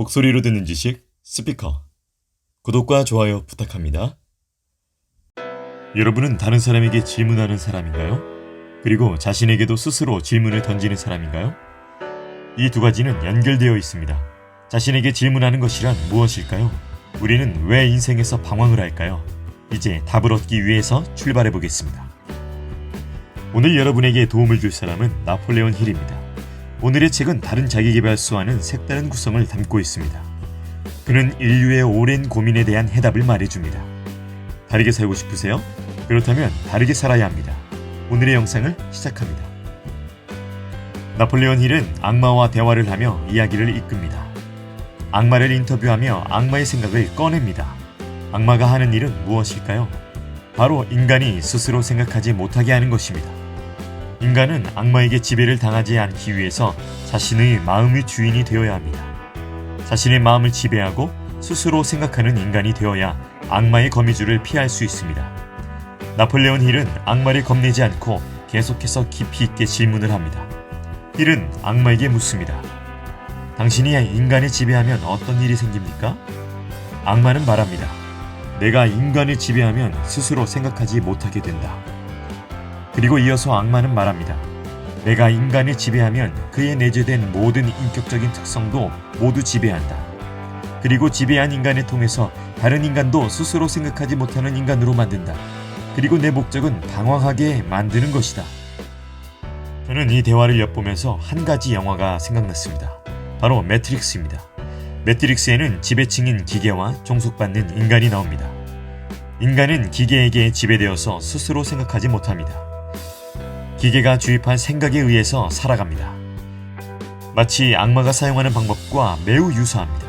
목소리로 듣는 지식 스피커 구독과 좋아요 부탁합니다. 여러분은 다른 사람에게 질문하는 사람인가요? 그리고 자신에게도 스스로 질문을 던지는 사람인가요? 이 두 가지는 연결되어 있습니다. 자신에게 질문하는 것이란 무엇일까요? 우리는 왜 인생에서 방황을 할까요? 이제 답을 얻기 위해서 출발해 보겠습니다. 오늘 여러분에게 도움을 줄 사람은 나폴레온 힐입니다. 오늘의 책은 다른 자기개발서와는 색다른 구성을 담고 있습니다. 그는 인류의 오랜 고민에 대한 해답을 말해줍니다. 다르게 살고 싶으세요? 그렇다면 다르게 살아야 합니다. 오늘의 영상을 시작합니다. 나폴레온 힐은 악마와 대화를 하며 이야기를 이끕니다. 악마를 인터뷰하며 악마의 생각을 꺼냅니다. 악마가 하는 일은 무엇일까요? 바로 인간이 스스로 생각하지 못하게 하는 것입니다. 인간은 악마에게 지배를 당하지 않기 위해서 자신의 마음의 주인이 되어야 합니다. 자신의 마음을 지배하고 스스로 생각하는 인간이 되어야 악마의 거미줄을 피할 수 있습니다. 나폴레온 힐은 악마를 겁내지 않고 계속해서 깊이 있게 질문을 합니다. 힐은 악마에게 묻습니다. 당신이 인간을 지배하면 어떤 일이 생깁니까? 악마는 말합니다. 내가 인간을 지배하면 스스로 생각하지 못하게 된다. 그리고 이어서 악마는 말합니다. 내가 인간을 지배하면 그에 내재된 모든 인격적인 특성도 모두 지배한다. 그리고 지배한 인간을 통해서 다른 인간도 스스로 생각하지 못하는 인간으로 만든다. 그리고 내 목적은 방황하게 만드는 것이다. 저는 이 대화를 엿보면서 한 가지 영화가 생각났습니다. 바로 매트릭스입니다. 매트릭스에는 지배층인 기계와 종속받는 인간이 나옵니다. 인간은 기계에게 지배되어서 스스로 생각하지 못합니다. 기계가 주입한 생각에 의해서 살아갑니다. 마치 악마가 사용하는 방법과 매우 유사합니다.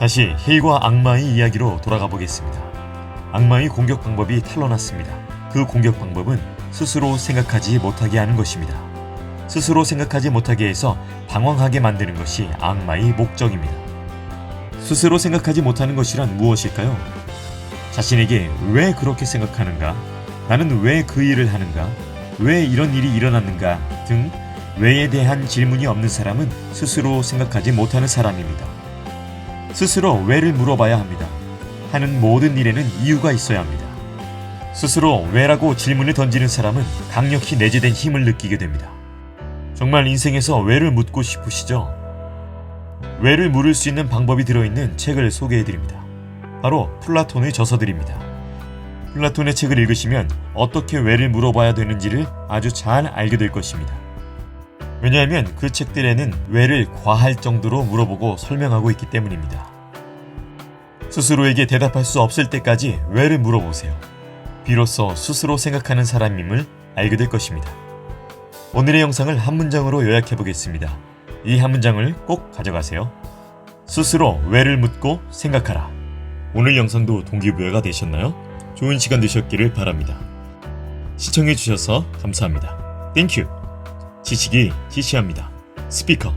다시 힐과 악마의 이야기로 돌아가 보겠습니다. 악마의 공격 방법이 탄로났습니다. 그 공격 방법은 스스로 생각하지 못하게 하는 것입니다. 스스로 생각하지 못하게 해서 방황하게 만드는 것이 악마의 목적입니다. 스스로 생각하지 못하는 것이란 무엇일까요? 자신에게 왜 그렇게 생각하는가? 나는 왜 그 일을 하는가? 왜 이런 일이 일어났는가? 등 왜에 대한 질문이 없는 사람은 스스로 생각하지 못하는 사람입니다. 스스로 왜를 물어봐야 합니다. 하는 모든 일에는 이유가 있어야 합니다. 스스로 왜라고 질문을 던지는 사람은 강력히 내재된 힘을 느끼게 됩니다. 정말 인생에서 왜를 묻고 싶으시죠? 왜를 물을 수 있는 방법이 들어있는 책을 소개해 드립니다. 바로 플라톤의 저서들입니다. 플라톤의 책을 읽으시면 어떻게 왜를 물어봐야 되는지를 아주 잘 알게 될 것입니다. 왜냐하면 그 책들에는 왜를 과할 정도로 물어보고 설명하고 있기 때문입니다. 스스로에게 대답할 수 없을 때까지 왜를 물어보세요. 비로소 스스로 생각하는 사람임을 알게 될 것입니다. 오늘의 영상을 한 문장으로 요약해 보겠습니다. 이 한 문장을 꼭 가져가세요. 스스로 왜를 묻고 생각하라. 오늘 영상도 동기부여가 되셨나요? 좋은 시간 되셨기를 바랍니다. 시청해 주셔서 감사합니다. 땡큐. 지식이 지시합니다. 스피커